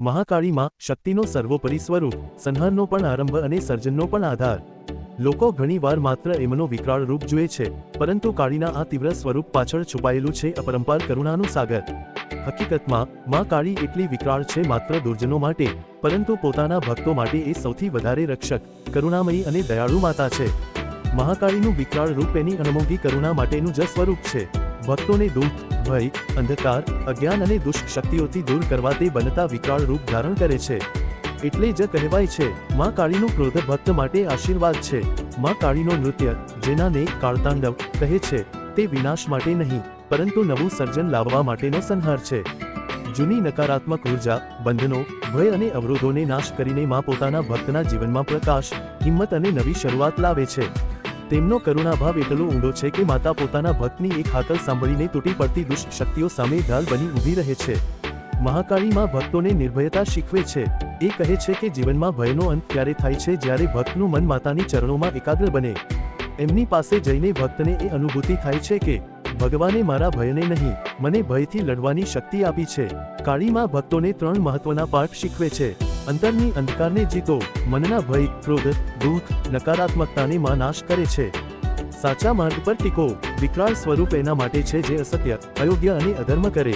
મહાકાળીમાં શક્તિનો સર્વોપરી સ્વરૂપ, સંહારનો પણ આરંભ અને સર્જનનો પણ આધાર. લોકો ઘણીવાર માત્ર એમનો વિકરાળ રૂપ જુએ છે, પરંતુ કાળીના આ તીવ્ર સ્વરૂપ પાછળ છુપાયેલું છે અપરંપાર કરુણાનું સાગર. હકીકતમાં, માં કાળી એટલી વિકરાળ છે માત્ર દુર્જનો માટે, પરંતુ પોતાના ભક્તો માટે એ સૌથી વધારે રક્ષક, કરુણામયી અને દયાળુ માતા છે. મહાકાળીનું વિકરાળ રૂપ એની અણમોઘી કરુણા માટેનું જ સ્વરૂપ છે. ભક્તોને દુઃખ ભય, અંધકાર, અજ્ઞાન અને દુષ્ટ શક્તિઓથી દૂર કરવા તે બનતા વિકરાળ રૂપ ધારણ કરે છે. એટલે જ કહેવાય છે, માં કાળીનું ક્રોધ ભક્ત માટે આશીર્વાદ છે. માં કાળીનો નૃત્ય, જેનાને કાળતાંડવ કહે છે, તે વિનાશ માટે નહીં, પરંતુ નવું સર્જન લાવવા માટેનો સંહાર છે. જૂની નકારાત્મક ઊર્જા, બંધનો, ભય અને અવરોધોને નાશ કરીને માં પોતાના ભક્તના જીવનમાં પ્રકાશ, હિંમત અને નવી શરૂઆત લાવે છે. તેમનો કરુણાભાવ એટલો ઊંડો છે કે માતા પોતાના ભક્તની એક હાકલ સાંભળીને તૂટી પડતી દુષ્ટ શક્તિઓ સામે ઢાલ બની ઊભી રહે છે. મહાકાળીમાં ભક્તોને નિર્ભયતા શીખવે છે. એ કહે છે કે જીવનમાં ભયનો અંત ત્યારે થાય છે જ્યારે ભક્તનું મન માતાની ચરણોમાં એકાગ્ર બને. એમની પાસે જઈને ભક્તને એ અનુભૂતિ થાય છે કે, ભગવાને મારા ભયને નહીં, મને ભયથી લડવાની શક્તિ આપી છે. કાળીમાં ભક્તોને ત્રણ મહત્વના પાઠ શીખવે છે. અંતરની અંધકારને જીતો મનના ભય, ક્રોધ, દુઃખ, નકારાત્મકતાને માં નાશ કરે છે. સાચા માર્ગ પર ટીકો, વિકરાળ સ્વરૂપ એના માટે છે જે અસત્ય, અયોગ્ય અને અધર્મ કરે.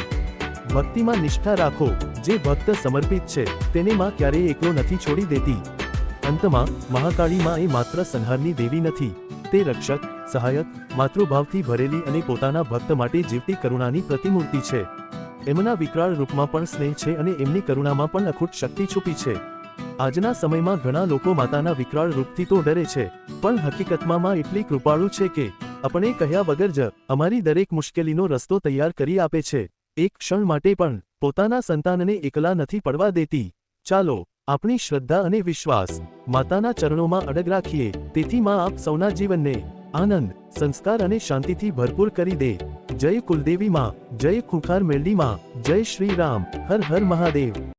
ભક્તિમાં નિષ્ઠા રાખો, જે ભક્ત સમર્પિત છે, તેને માં ક્યારેય એકલો નથી છોડી દેતી. અંતમાં, મહાકાળીમાં એ માત્ર સંહારની દેવી નથી. તે રક્ષક, સહાયક, માતૃભાવથી ભરેલી અને પોતાના ભક્ત માટે જીવતી કરુણાની પ્રતિમૂર્તિ છે. એમના વિકરાળ રૂપમાં પણ સ્નેહ છે અને એમની કરુણામાં પણ અખૂટ શક્તિ છુપી છે. આજના સમયમાં ઘણા લોકો માતાના વિકરાળ રૂપથી તો ડરે છે, પણ હકીકતમાં માં એટલી કૃપાળુ છે કે, આપણે કહ્યા વગર જ અમારી દરેક મુશ્કેલીનો રસ્તો તૈયાર કરી આપે છે. એક ક્ષણ માટે પણ પોતાના સંતાનને એકલા નથી પડવા દેતી. ચાલો, આપણી શ્રદ્ધા અને વિશ્વાસ માતાના ચરણોમાં અડગ રાખીએ, તેથી માં આપ સૌના જીવનને આનંદ, સંસ્કાર અને શાંતિથી ભરપૂર કરી દે. જય કુલદેવી માં. જય ખુંખાર મેલડી માં જય શ્રી રામ હર હર મહાદેવ.